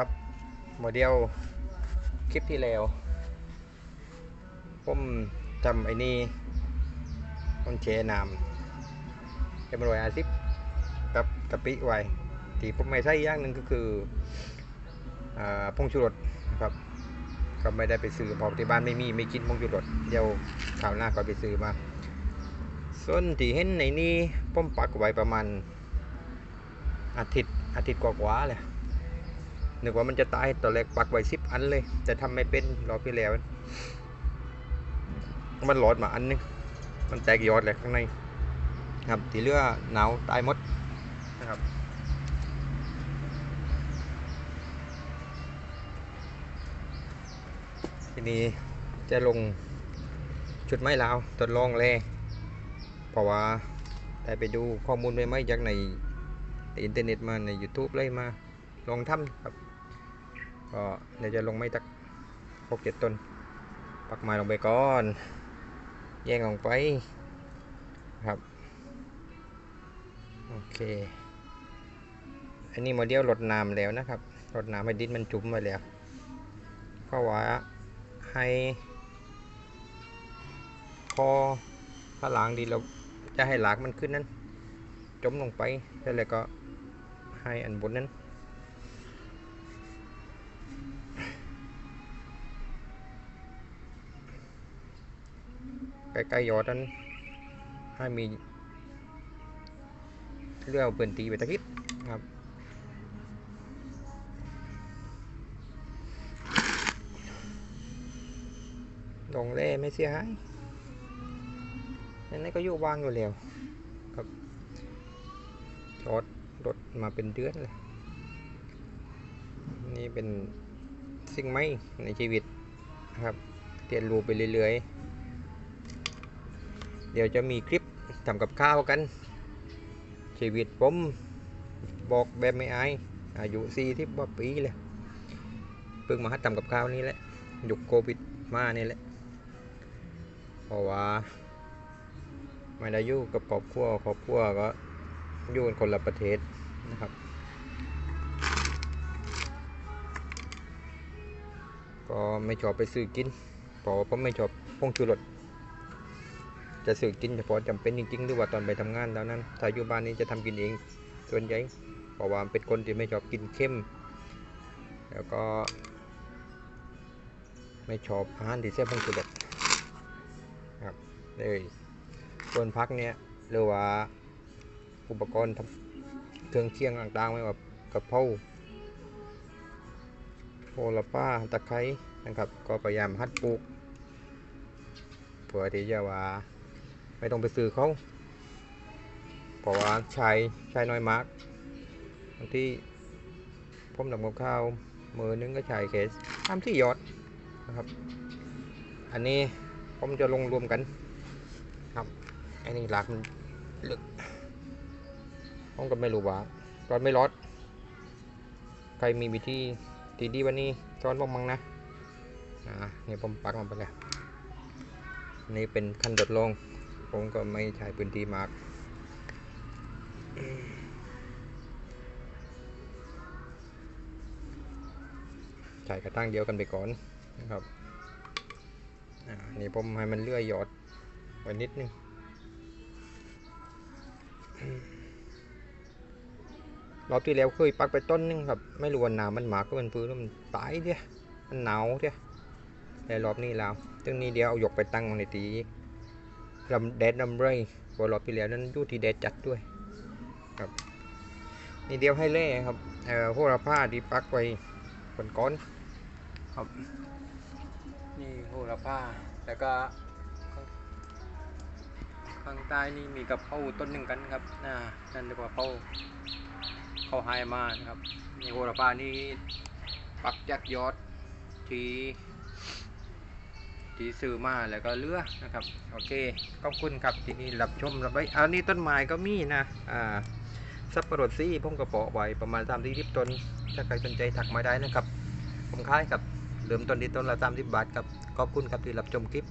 ครับโมเดลคลิปที่แล้วผมทำไอ้นี่ผมเชนามเอ็มรอยอาซิปกับกะปิไว้ที่ผมไม่ใช่อย่างหนึ่งก็คืออาผงชูรสนะครับก็ไม่ได้ไปซื้อพอที่บ้านไม่มีไม่กินผงชูรสเดี๋ยวคราวหน้าก็ไปซื้อมา ส่วนที่เห็นในนี้ผมปักไว้ประมาณอาทิตย์อาทิตย์กว่าๆเลย นึกว่ามันจะตายตอนแรกปักไว้สิบอันเลย แต่ทำไม่เป็นรอบที่แล้ว มันหลอดมาอันนึงมันแตกยอดเลยข้างใน ครับที่เหลือหนาวตายหมดนะครับทีนี้จะลงชุดไม้ลาวทดลองแลเพราะว่าได้ไปดูข้อมูลใหม่จากในอินเทอร์เน็ตมาใน YouTube เลยมาลองทำครับ ก็เดี๋ยวจะลงไม่ตักหกเจ็ดต้น ปักไม้ลงไปก่อน แยกลงไปครับ โอเค อันนี้โมเดลลดน้ำแล้วนะครับลดน้ำให้ดินมันจุ่มไปแล้ว ก็ว่าให้พอถ้าล้างดีเราจะให้หลากมันขึ้นนั้น จมลงไปแล้วก็ให้อันบนนั้น ใกล้ๆยอดนั้นให้มีเรื่องเปิ่นตีไปตะคิดครับลงเล่ไม่เสียหายนั่นก็อยู่วางอยู่แล้วครับจอดรถมาเป็นเดือนเลยนี่เป็นสิ่งใหม่ในชีวิตนะครับเรียนรู้ไปเรื่อยๆ เดี๋ยวจะมีคลิปทำกับข้าวกัน ชีวิตผมบอกแบบไม่อายอายุสี่ที่ว่าปีเลยเพิ่งมาหัดทำกับข้าวนี่แหละยุคโควิดมานี่แหละเพราะว่าไม่ได้อยู่กับครอบครัวครอบครัวก็อยู่กันคนละประเทศนะครับ ก็ไม่ชอบไปซื้อกินเพราะว่าผมไม่ชอบพงชูรส จะซื้อกินเฉพาะจำเป็นจริงๆ หรือว่าตอนไปทำงานแล้วนั้นถ้าอยู่บ้านนี้จะทำกินเอง ส่วนใหญ่เพราะว่าเป็นคนที่ไม่ชอบกินเค็มแล้วก็ ไม่ชอบอาหารที่เสียผงชูรสครับเลยส่วนพักเนี้ยหรือว่าอุปกรณ์ทำเครื่องเคียงต่างๆไม่ว่ากระเพราโหระพาตะไคร้นะครับ ก็พยายามหัดปลูกเพื่อที่จะว่า ไม่ต้องไปซื้อเขาเพราะว่าใช้ใช้น้อยมากบางที่ผมทำกับข้าวมือนึงก็ใช้เคสทำที่ยอดนะครับ อันนี้ผมจะลงรวมกันครับอันนี้หลักมันลึกผมก็ไม่รู้ว่าตอนไม่รอดใครมีวิธีทีดีวันนี้สอนผมมั้งนะอ่านี่ผมปักมันไปแล้วนี่เป็นขั้นดดลง ผมก็ไม่ใช้พื้นที่มากใช้กระตั้งเดียวกันไปก่อนนะครับนี่ผมให้มันเลื่อยหยอดไว้นิดนึงรอบที่แล้วเคยปักไปต้นนึงครับ ไม่รู้ว่าหนาวมันหมากก็มันพื้นแล้วมันตายเดียมันหนาวเดียแต่รอบนี้แล้วตึงนี้เดียวเอาหยกไปตั้งในตี ลำแดดลำไรบอลรอบที่แล้วนั้นยู่ที่แดดจัดด้วยครับนี่เดียวให้เล่ครับเอ่อพวกเราผ้าที่ปักไว้บนก้อนครับนี่พวกเราผ้าแล้วก็ข้างใต้นี่มีกระเพราต้นหนึ่งกันครับน่านั่นเรียกว่าเขาเขาไฮมานะครับนี่โหระพานี่ปักจากยอดที่ ที่ซื้อมาแล้วก็เลือนะครับโอเคขอบคุณครับที่นี่รับชมรับไว้อันนี้ต้นไม้ก็มีนะอ่าสับปะรดซี่ผมก็เปาะไว้ประมาณสามสิบต้นถ้าใครสนใจถักมาได้นะครับผมขายครับเริ่มต้นที่ต้นละสามสิบบาทครับขอบคุณครับที่รับชมคลิป